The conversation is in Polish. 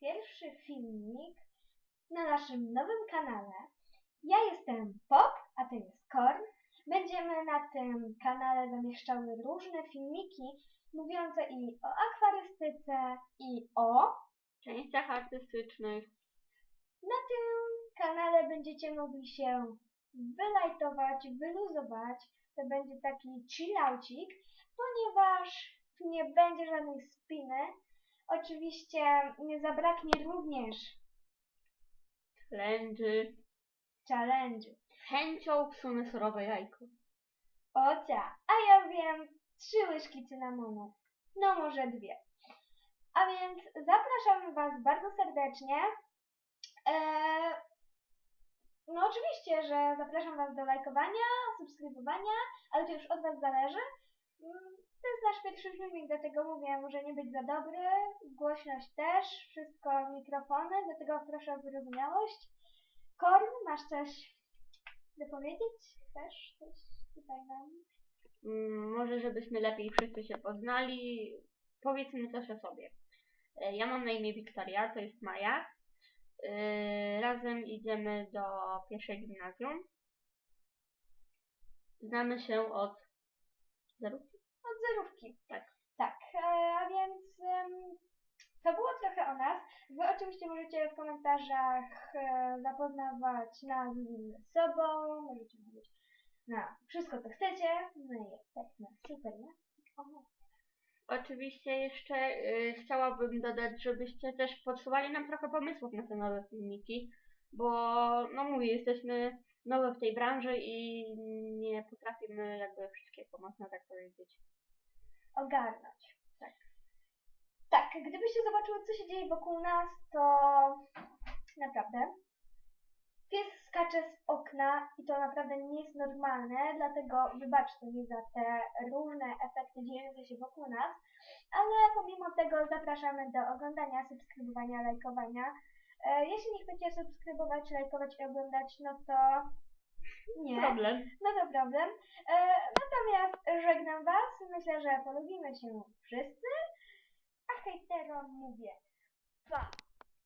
pierwszy filmik na naszym nowym kanale. Ja jestem Pop, a to jest Korn. Będziemy na tym kanale zamieszczały różne filmiki mówiące i o akwarystyce, i o. częściach artystycznych. Na tym kanale będziecie mogli się wylajtować, wyluzować. To będzie taki chillaucik, ponieważ tu nie będzie żadnej spiny. Oczywiście nie zabraknie również Challenge'y. challenge'u. Chęcią wsunę surowe jajko. Ocia, a ja wiem, trzy łyżki cynamonu. No może dwie. A więc zapraszamy Was bardzo serdecznie. Eee, no oczywiście, że zapraszam Was do lajkowania, subskrybowania, ale to już od Was zależy. To jest nasz pierwszy filmik, dlatego mówię, może nie być za dobry. Głośność też, wszystko mikrofony, dlatego proszę o wyrozumiałość. Korn, masz coś do powiedzieć? Chcesz coś tutaj nam? Mm, Może żebyśmy lepiej wszyscy się poznali. Powiedzmy coś o sobie. E, Ja mam na imię Wiktoria, to jest Maja. E, Razem idziemy do pierwszej gimnazjum. Znamy się od? Tak. Tak, e, a więc em, to było trochę o nas. Wy oczywiście możecie w komentarzach e, zapoznawać nas z sobą, możecie mówić na wszystko co chcecie. No i jest no super, nie? O, Oczywiście jeszcze y, chciałabym dodać, żebyście też podsuwali nam trochę pomysłów na te nowe filmiki, bo no mówię, jesteśmy nowe w tej branży i nie potrafimy jakby wszystkiego, można tak powiedzieć. Ogarnąć. Tak. Tak, gdybyście zobaczyły, co się dzieje wokół nas, to naprawdę pies skacze z okna i to naprawdę nie jest normalne, dlatego wybaczcie mi za te różne efekty dziejące się wokół nas, ale pomimo tego zapraszamy do oglądania, subskrybowania, lajkowania. E, jeśli nie chcecie subskrybować, lajkować i oglądać, no to nie. Problem. No to problem. E, natomiast żegnam Was. Myślę, że polubimy się wszyscy. A hejterom mówię pa!